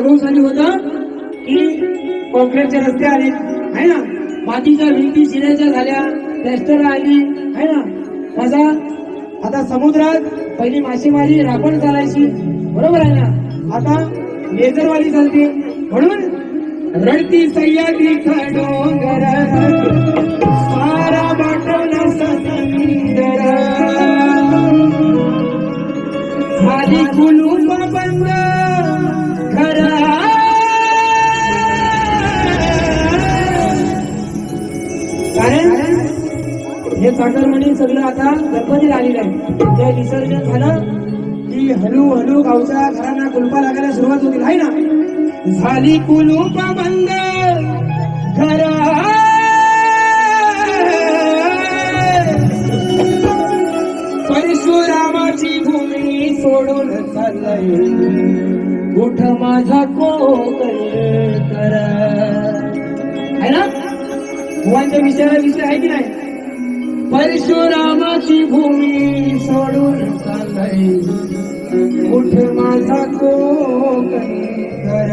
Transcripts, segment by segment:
वैभवशाली होता. की कॉन्क्रीटचे रस्ते आले. आहे ना? मातीच्या भिंती शिऱ्याच्या झाल्या. प्लॅस्टर आली. आहे ना? माझा आता समुद्रात पहिली मासेमारी राखण चालायची. बरोबर आहे ना? आता लेझरवाली चालते. म्हणून रडती सह्याद्री डोंगर कारण हे साखरमणी सगळं आता गणपती आलेलं आहे. जे विसर्जन झालं की हळू हळू गावच्या घरांना कुलपा लागायला सुरुवात होती. आहे ना? झाली कुलूप बंद घर परशुरामाची भूमी सोडून चाललंय. उठ माझा कोकण कर आहे ना? भगवानच्या विचारा विषय आहे की नाही? परशुरामाची भूमी सोडून चालय कुठ माझा कोकण कर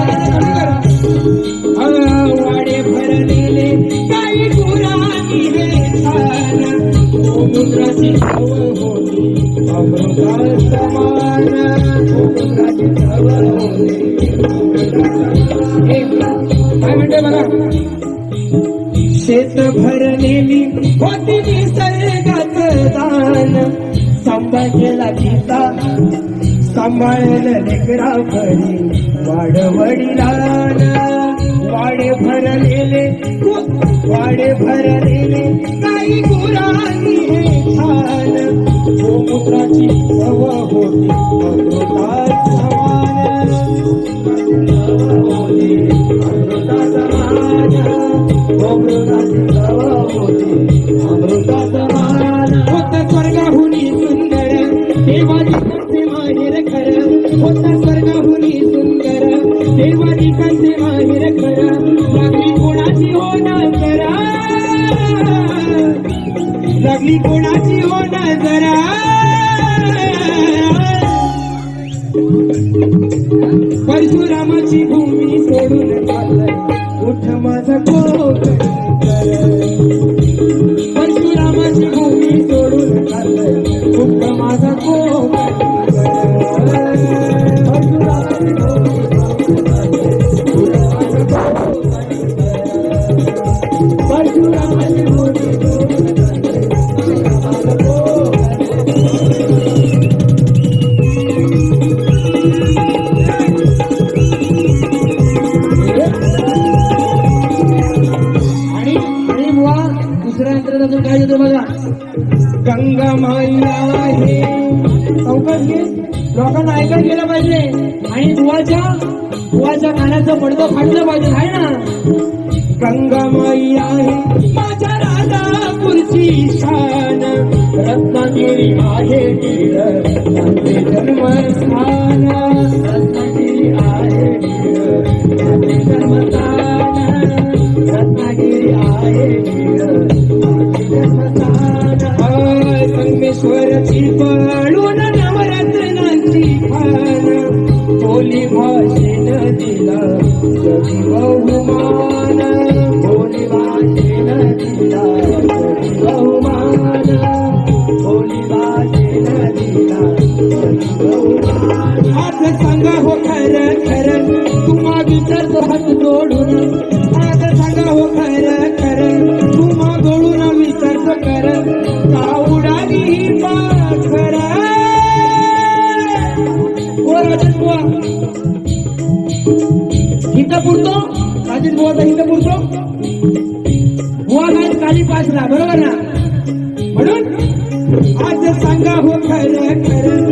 सांभाळलेला गीता सांभाळलं लेकरा भरी वाडवडिलान वाडे भरलेले वाडे भरलेले काही गुरांनी हे छान गोमूत्राची सव होती अमृतात समान. होती अमृतात समान. गोमूत्राची लागली कोणाची हो जरा. परशुरामाची भूमी सोडून चाललंय उठ माझा कोकण परशुरामाची भूमी सोडून चाललंय उठ माझा कोकण परशुरामाची भूमी परशुरामाची भूमी अजून काय देतो बघा. गंगा माईला आहे. चौकट घे लोकांना ऐकायला गेलं पाहिजे. आणि दुवाच्या दुवाच्या कानाचं पडदं फाटलं पाहिजे आहे ना? गंगा माई आहे. माझ्या राजापूरची शान. रत्नागिरी आहे जन्मस्थान. स्वरची पळून नवरत्नांची फार बोली भाषेन दिला जगी बहुमान. बोली भाषेन दिला जगी बहुमान. बोली भाषेन दिला जगी बहुमान. आज सांगा हो खर खर तुम्हा विचारतो हात जोडून. इथं पुरतो अजित बुवाचा इथं पुरतो बुवा नाही काली पाचला बरोबर ना? म्हणून आज सांगा हो खरं खरं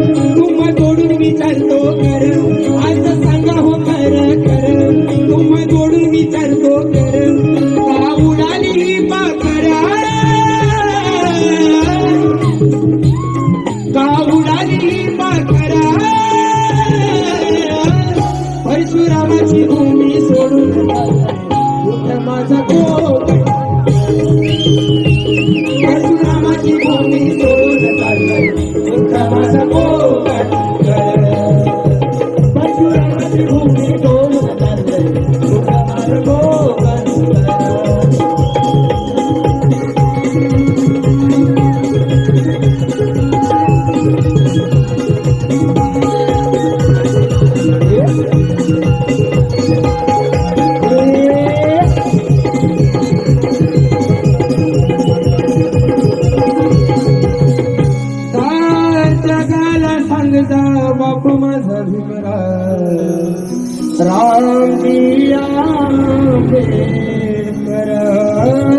जगाला सांगता बापू माझा રામ દિયા પર